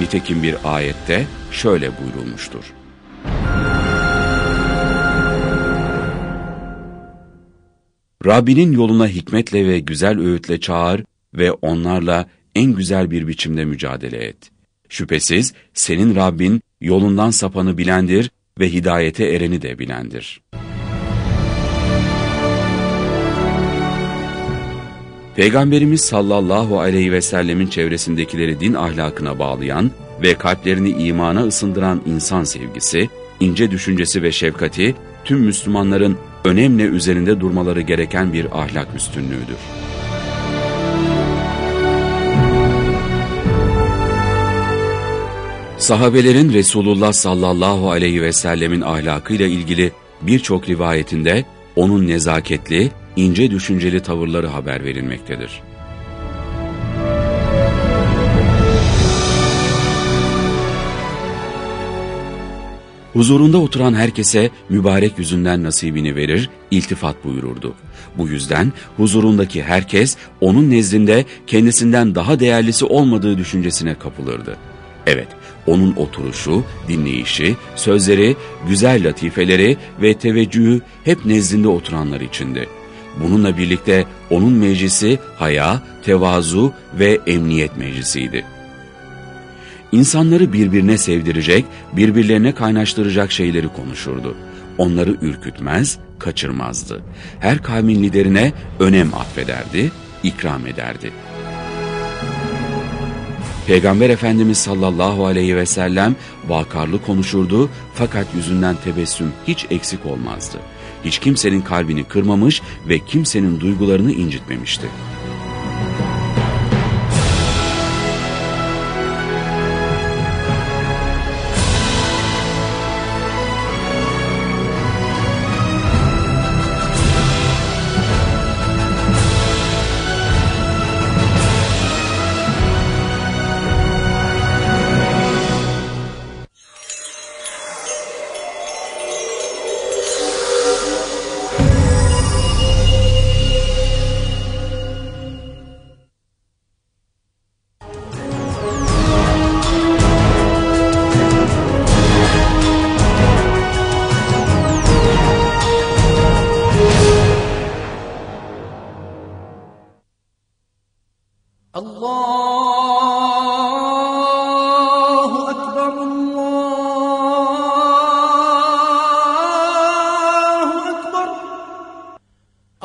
Nitekim bir ayette şöyle buyurulmuştur. Rabbinin yoluna hikmetle ve güzel öğütle çağır ve onlarla en güzel bir biçimde mücadele et. Şüphesiz senin Rabbin yolundan sapanı bilendir ve hidayete ereni de bilendir. Peygamberimiz sallallahu aleyhi ve sellemin çevresindekileri din ahlakına bağlayan ve kalplerini imana ısındıran insan sevgisi, ince düşüncesi ve şefkati tüm Müslümanların önemli üzerinde durmaları gereken bir ahlak üstünlüğüdür. Sahabelerin Resulullah sallallahu aleyhi ve sellemin ahlakıyla ilgili birçok rivayetinde onun nezaketli, ince düşünceli tavırları haber verilmektedir. Huzurunda oturan herkese mübarek yüzünden nasibini verir, iltifat buyururdu. Bu yüzden huzurundaki herkes onun nezdinde kendisinden daha değerlisi olmadığı düşüncesine kapılırdı. Evet, onun oturuşu, dinleyişi, sözleri, güzel latifeleri ve teveccühü hep nezdinde oturanlar içindi. Bununla birlikte onun meclisi haya, tevazu ve emniyet meclisiydi. İnsanları birbirine sevdirecek, birbirlerine kaynaştıracak şeyleri konuşurdu. Onları ürkütmez, kaçırmazdı. Her kavmin liderine önem atfederdi, ikram ederdi. Peygamber Efendimiz sallallahu aleyhi ve sellem vakarlı konuşurdu fakat yüzünden tebessüm hiç eksik olmazdı. Hiç kimsenin kalbini kırmamış ve kimsenin duygularını incitmemişti.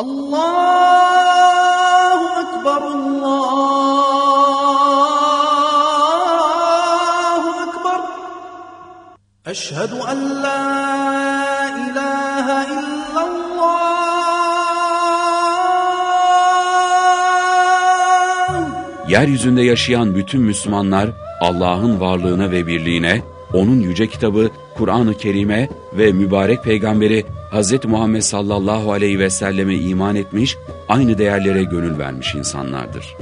Allahu Ekber, Allahu Ekber. Eşhedü en la ilahe illallah. Yeryüzünde yaşayan bütün Müslümanlar Allah'ın varlığına ve birliğine, onun yüce kitabı Kur'an-ı Kerim'e ve mübarek peygamberi Hz. Muhammed sallallahu aleyhi ve selleme iman etmiş, aynı değerlere gönül vermiş insanlardır.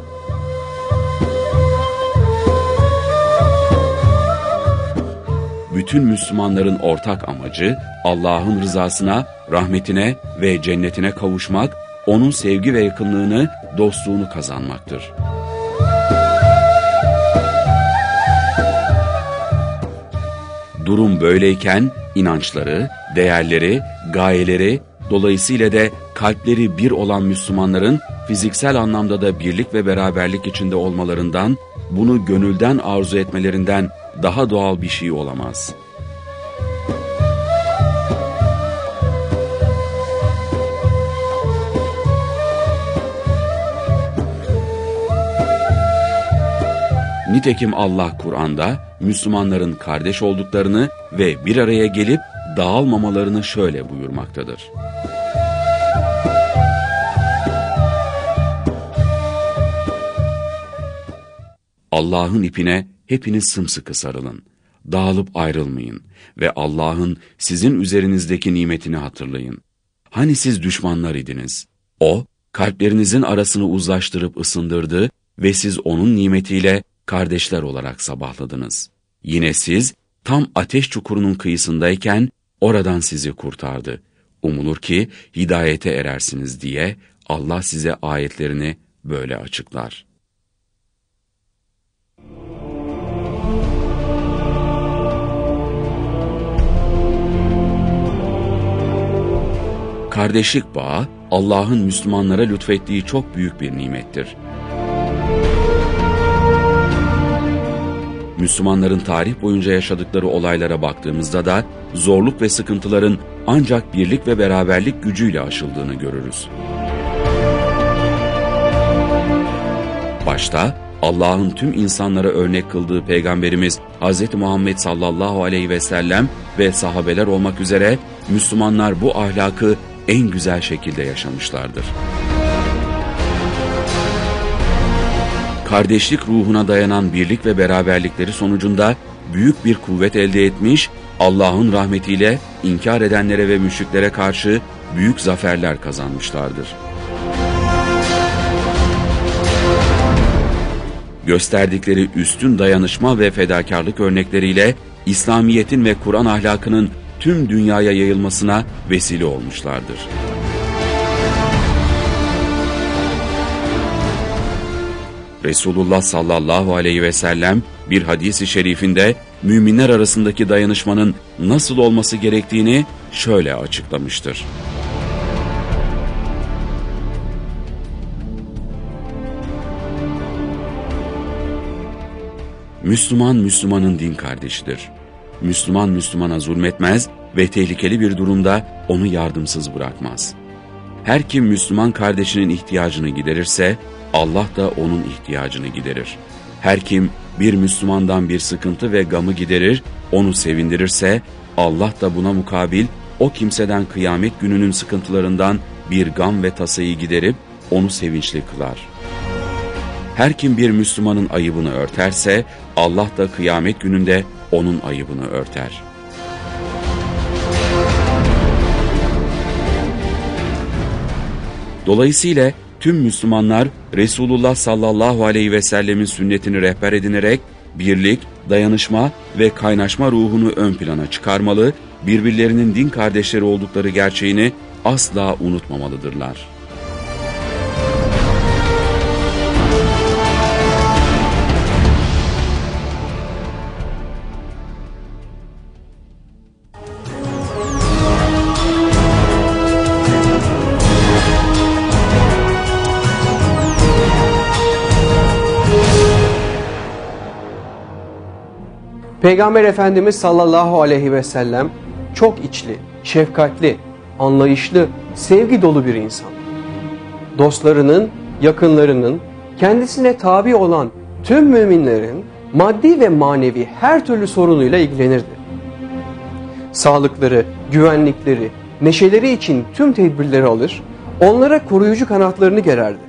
bütün Müslümanların ortak amacı Allah'ın rızasına, rahmetine ve cennetine kavuşmak, onun sevgi ve yakınlığını, dostluğunu kazanmaktır. Durum böyleyken inançları, değerleri, gayeleri, dolayısıyla da kalpleri bir olan Müslümanların fiziksel anlamda da birlik ve beraberlik içinde olmalarından, bunu gönülden arzu etmelerinden daha doğal bir şey olamaz. Nitekim Allah Kur'an'da Müslümanların kardeş olduklarını ve bir araya gelip dağılmamalarını şöyle buyurmaktadır. Allah'ın ipine hepiniz sımsıkı sarılın. Dağılıp ayrılmayın ve Allah'ın sizin üzerinizdeki nimetini hatırlayın. Hani siz düşmanlar idiniz? O, kalplerinizin arasını uzlaştırıp ısındırdı ve siz onun nimetiyle kardeşler olarak sabahladınız. Yine siz tam ateş çukurunun kıyısındayken oradan sizi kurtardı. Umulur ki hidayete erersiniz diye Allah size ayetlerini böyle açıklar.'' Kardeşlik bağı Allah'ın Müslümanlara lütfettiği çok büyük bir nimettir. Müslümanların tarih boyunca yaşadıkları olaylara baktığımızda da zorluk ve sıkıntıların ancak birlik ve beraberlik gücüyle aşıldığını görürüz. Başta Allah'ın tüm insanlara örnek kıldığı Peygamberimiz Hz. Muhammed sallallahu aleyhi ve sellem ve sahabeler olmak üzere Müslümanlar bu ahlakı en güzel şekilde yaşamışlardır. Kardeşlik ruhuna dayanan birlik ve beraberlikleri sonucunda büyük bir kuvvet elde etmiş, Allah'ın rahmetiyle inkar edenlere ve müşriklere karşı büyük zaferler kazanmışlardır. Gösterdikleri üstün dayanışma ve fedakarlık örnekleriyle İslamiyet'in ve Kur'an ahlakının tüm dünyaya yayılmasına vesile olmuşlardır. Resulullah sallallahu aleyhi ve sellem bir hadisi şerifinde müminler arasındaki dayanışmanın nasıl olması gerektiğini şöyle açıklamıştır. Müslüman Müslümanın din kardeşidir. Müslüman Müslümana zulmetmez ve tehlikeli bir durumda onu yardımsız bırakmaz. Her kim Müslüman kardeşinin ihtiyacını giderirse Allah da onun ihtiyacını giderir. Her kim bir Müslümandan bir sıkıntı ve gamı giderir, onu sevindirirse Allah da buna mukabil o kimseden kıyamet gününün sıkıntılarından bir gam ve tasayı giderip onu sevinçli kılar. Her kim bir Müslümanın ayıbını örterse Allah da kıyamet gününde onun ayıbını örter. Dolayısıyla tüm Müslümanlar Resulullah sallallahu aleyhi ve sellemin sünnetini rehber edinerek birlik, dayanışma ve kaynaşma ruhunu ön plana çıkarmalı, birbirlerinin din kardeşleri oldukları gerçeğini asla unutmamalıdırlar. Peygamber Efendimiz sallallahu aleyhi ve sellem çok içli, şefkatli, anlayışlı, sevgi dolu bir insan. Dostlarının, yakınlarının, kendisine tabi olan tüm müminlerin maddi ve manevi her türlü sorunuyla ilgilenirdi. Sağlıkları, güvenlikleri, neşeleri için tüm tedbirleri alır, onlara koruyucu kanatlarını gererdi.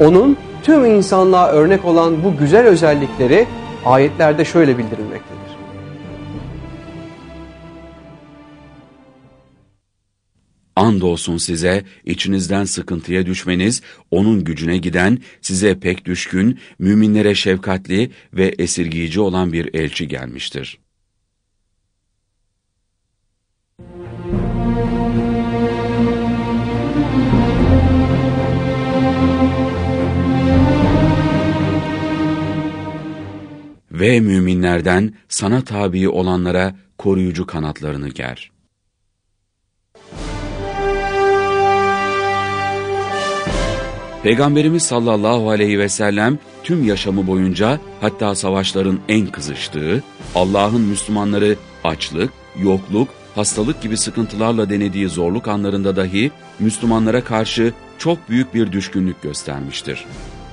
Onun tüm insanlığa örnek olan bu güzel özellikleri ayetlerde şöyle bildirilmektedir. Andolsun size içinizden sıkıntıya düşmeniz, onun gücüne giden, size pek düşkün, müminlere şefkatli ve esirgiyici olan bir elçi gelmiştir. Ve müminlerden sana tabi olanlara koruyucu kanatlarını ger. Peygamberimiz sallallahu aleyhi ve sellem tüm yaşamı boyunca hatta savaşların en kızıştığı, Allah'ın Müslümanları açlık, yokluk, hastalık gibi sıkıntılarla denediği zorluk anlarında dahi Müslümanlara karşı çok büyük bir düşkünlük göstermiştir.